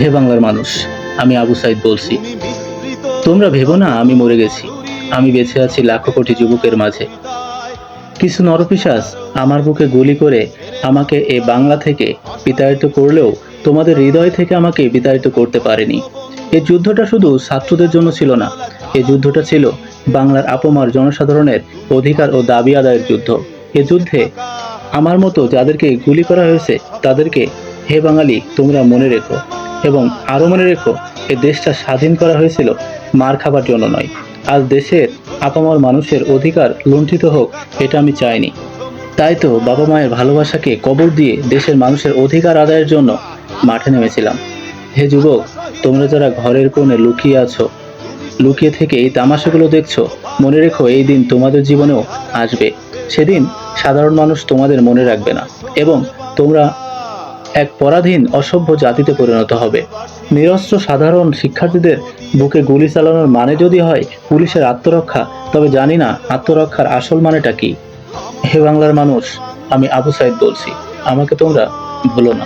হে বাংলার মানুষ, আমি আবু সাইদ বলছি। তোমরা ভেবো না, আমি মরে গেছি। আমি বেঁচে আছি লাখো কোটি যুবকের মাঝে। কিছু নরপিশাস আমার বুকে গুলি করে আমাকে এ বাংলা থেকে বিতাড়িত করলেও তোমাদের হৃদয় থেকে আমাকে বিতাড়িত করতে পারেনি। এই যুদ্ধটা শুধু ছাত্রদের জন্য ছিল না এই যুদ্ধটা ছিল বাংলার আপমার জনসাধারণের অধিকার ও দাবি আদায়ের যুদ্ধ। এ যুদ্ধে আমার মতো যাদেরকে গুলি করা হয়েছে, তাদেরকে, হে বাঙালি, তোমরা মনে রেখো। এবং আরও মনে রেখো, এ দেশটা স্বাধীন করা হয়েছিল মার খাবার জন্য নয়। আজ দেশের আপামর মানুষের অধিকার লুণ্ঠিত হোক, এটা আমি চাইনি। তাই তো বাবা মায়ের ভালোবাসাকে কবর দিয়ে দেশের মানুষের অধিকার আদায়ের জন্য মাঠে নেমেছিলাম। হে যুবক, তোমরা যারা ঘরের কোণে লুকিয়ে আছো, লুকিয়ে থেকে এই তামাশাগুলো দেখছ, মনে রেখো এই দিন তোমাদের জীবনেও আসবে। সেদিন সাধারণ মানুষ তোমাদের মনে রাখবে না, এবং তোমরা এক পরাধীন অসভ্য জাতিতে পরিণত হবে। নিরস্ত্র সাধারণ শিক্ষার্থীদের বুকে গুলি চালানোর মানে যদি হয় পুলিশের আত্মরক্ষা, তবে জানি না আত্মরক্ষার আসল মানেটা কি। হে বাংলার মানুষ, আমি আবু সাইদ বলছি, আমাকে তোমরা ভুলো না।